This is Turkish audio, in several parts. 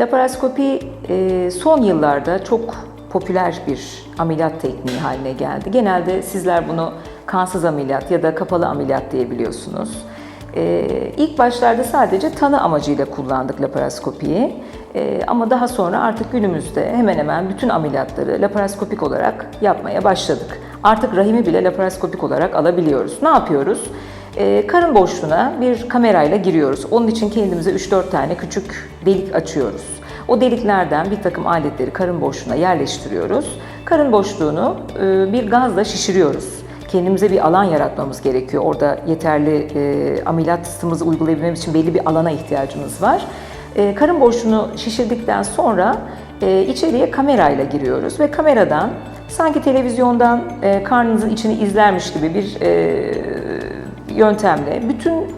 Laparoskopi e, son yıllarda çok popüler bir ameliyat tekniği haline geldi. Genelde sizler bunu kansız ameliyat ya da kapalı ameliyat diyebiliyorsunuz. E, ilk başlarda sadece tanı amacıyla kullandık laparoskopiyi. E, ama daha sonra artık günümüzde hemen hemen bütün ameliyatları laparoskopik olarak yapmaya başladık. Artık rahimi bile laparoskopik olarak alabiliyoruz. Ne yapıyoruz? Ee, karın boşluğuna bir kamerayla giriyoruz. Onun için kendimize 3-4 tane küçük delik açıyoruz. O deliklerden bir takım aletleri karın boşluğuna yerleştiriyoruz. Karın boşluğunu e, bir gazla şişiriyoruz. Kendimize bir alan yaratmamız gerekiyor. Orada yeterli e, ameliyat sistemimizi uygulayabilmemiz için belli bir alana ihtiyacımız var. E, karın boşluğunu şişirdikten sonra e, içeriye kamerayla giriyoruz ve kameradan sanki televizyondan e, karnınızın içini izlermiş gibi bir yöntemle bütün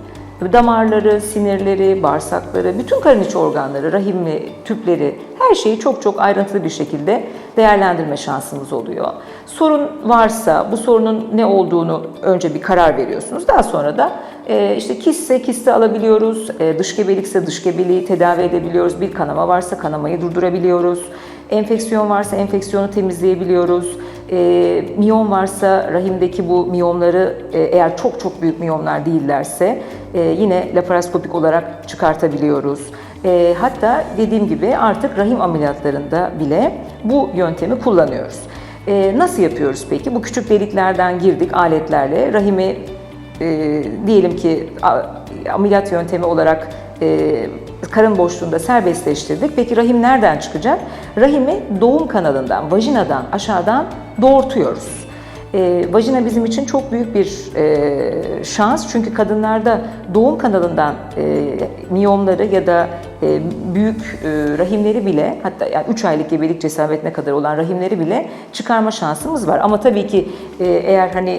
damarları, sinirleri, bağırsakları, bütün karın içi organları, rahimli, tüpleri her şeyi çok çok ayrıntılı bir şekilde değerlendirme şansımız oluyor. Sorun varsa bu sorunun ne olduğunu önce bir karar veriyorsunuz. Daha sonra da e, işte kistse kisti alabiliyoruz, e, dış gebelikse dış gebeliği tedavi edebiliyoruz, bir kanama varsa kanamayı durdurabiliyoruz. Enfeksiyon varsa enfeksiyonu temizleyebiliyoruz. E, miyom varsa rahimdeki bu miyomları e, eğer çok çok büyük miyomlar değillerse e, yine laparoskopik olarak çıkartabiliyoruz. E, hatta dediğim gibi artık rahim ameliyatlarında bile bu yöntemi kullanıyoruz. E, nasıl yapıyoruz peki? Bu küçük deliklerden girdik aletlerle rahimi e, diyelim ki a- ameliyat yöntemi olarak e, karın boşluğunda serbestleştirdik. Peki rahim nereden çıkacak? Rahimi doğum kanalından, vajinadan aşağıdan doğurtuyoruz. E, vajina bizim için çok büyük bir e, şans çünkü kadınlarda doğum kanalından e, miyomları ya da e, büyük e, rahimleri bile hatta yani 3 aylık gebelik cesametine kadar olan rahimleri bile çıkarma şansımız var. Ama tabii ki e, eğer hani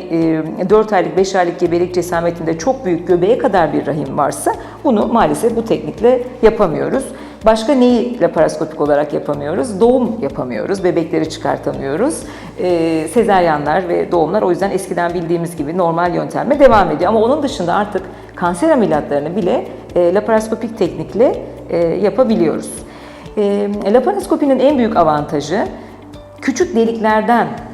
e, 4 aylık 5 aylık gebelik cesametinde çok büyük göbeğe kadar bir rahim varsa bunu maalesef bu teknikle yapamıyoruz. Başka neyi laparoskopik olarak yapamıyoruz? Doğum yapamıyoruz, bebekleri çıkartamıyoruz. Ee, sezeryanlar ve doğumlar o yüzden eskiden bildiğimiz gibi normal yöntemle devam ediyor. Ama onun dışında artık kanser ameliyatlarını bile e, laparoskopik teknikle e, yapabiliyoruz. E, laparoskopinin en büyük avantajı küçük deliklerden e,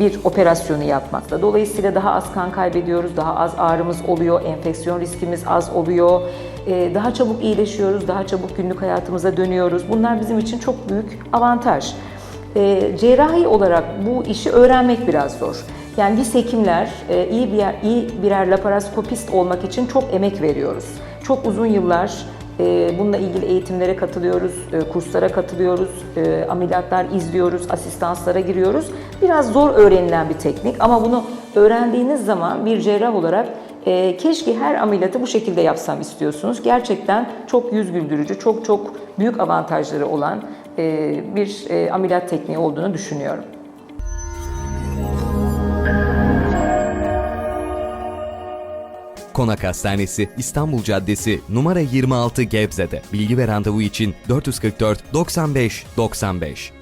bir operasyonu yapmakta. Dolayısıyla daha az kan kaybediyoruz, daha az ağrımız oluyor, enfeksiyon riskimiz az oluyor, e, daha çabuk iyileşiyoruz, daha çabuk günlük hayatımıza dönüyoruz. Bunlar bizim için çok büyük avantaj. E, Cerrahi olarak bu işi öğrenmek biraz zor. Yani biz hekimler e, iyi bir iyi birer laparoskopist olmak için çok emek veriyoruz. Çok uzun yıllar e, Bununla ilgili eğitimlere katılıyoruz, e, kurslara katılıyoruz, e, ameliyatlar izliyoruz, asistanslara giriyoruz. Biraz zor öğrenilen bir teknik ama bunu öğrendiğiniz zaman bir cerrah olarak e, keşke her ameliyatı bu şekilde yapsam istiyorsunuz. Gerçekten çok yüz güldürücü, çok çok büyük avantajları olan e, bir e, ameliyat tekniği olduğunu düşünüyorum. Konak Hastanesi İstanbul Caddesi numara 26 Gebze'de. Bilgi ve randevu için 444 95 95.